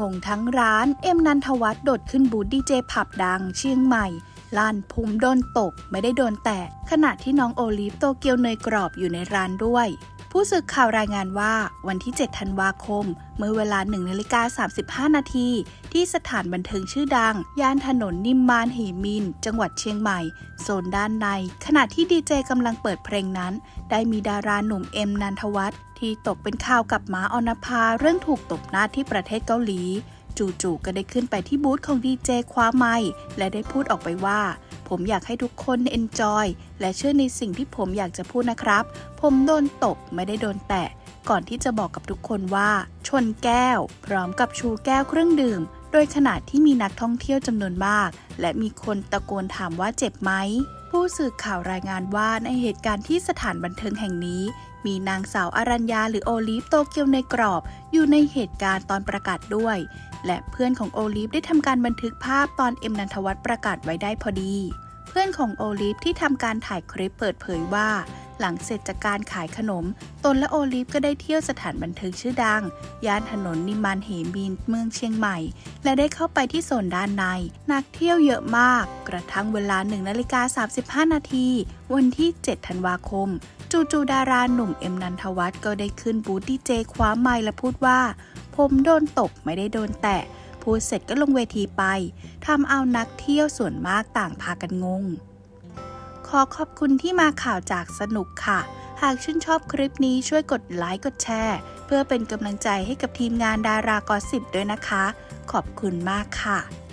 งงทั้งร้านเอ็มนันทวัฒน์โดดขึ้นบูธดีเจผับดังเชียงใหม่ลั่นภูมิโดนตกไม่ได้โดนแตะขณะที่น้องโอลิฟโตเกียวเนยกรอบอยู่ในร้านด้วย ผู้สื่อข่าวรายงานว่าวันที่ 7 ธันวาคม เมื่อเวลา1นาฬิกา35 นาที ที่สถานบันเทิงชื่อดัง ย่านถนนนิมมานเหมิน จังหวัดเชียงใหม่ โซนด้านใน ขณะที่ดีเจกำลังเปิดเพลงนั้น ได้มีดาราหนุ่มเอ็มนันทวัฒน์ที่ตกเป็นข่าวกับหมาออนภาเรื่องถูกตบหน้าที่ประเทศเกาหลี จู่ๆก็ได้ขึ้นไปที่บูธของดีเจคว้าไมค์และได้พูดออกไปว่า ผมอยากให้ทุกคนเอนจอยและเชื่อในสิ่งที่ผมอยากจะพูดนะครับ ผมโดนตบไม่ได้โดนแตะ ก่อนที่จะบอกกับทุกคนว่า ชนแก้ว พร้อมกับชูแก้วเครื่องดื่ม โดยขณะที่มีนักท่องเที่ยวจำนวนมาก และมีคนตะโกนถามว่าเจ็บไหม ผู้สื่อข่าวรายงานว่าในเหตุการณ์ที่สถานบันเทิงแห่งนี้มีนางสาวอารัญญาหรือโอลิฟโตเกียวในกรอบ อยู่ในเหตุการณ์ตอนประกาศด้วย และเพื่อนของโอลิฟได้ทำการบันทึกภาพตอนเอ็มนันทวัฒน์ประกาศไว้ได้พอดี เพื่อนของโอลิฟที่ทำการถ่ายคลิปเปิดเผยว่า หลังเสร็จจากการขายขนม ตนและโอลิฟก็ได้เที่ยวสถานบันเทิงชื่อดัง ย่านถนนนิมานเหมินเมืองเชียงใหม่ และได้เข้าไปที่โซนด้านใน นักเที่ยวเยอะมาก กระทั่งเวลา1นาฬิกา35 นาทีวันที่ 7 ธันวาคม จู่ๆดาราหนุ่มเอ็มนันทวัฒน์ก็ได้ขึ้นบูธดีเจคว้าไมค์และพูดว่า ผมโดนตบไม่ได้โดนแตะ พูดเสร็จก็ลงเวทีไปทำเอานักเที่ยวส่วนมากต่างพากันงง ขอขอบคุณที่มาข่าวจากสนุกค่ะ หากชื่นชอบคลิปนี้ช่วยกดไลค์กดแชร์ เพื่อเป็นกำลังใจให้กับทีมงานดารากอสิบด้วยนะคะ ขอบคุณมากค่ะ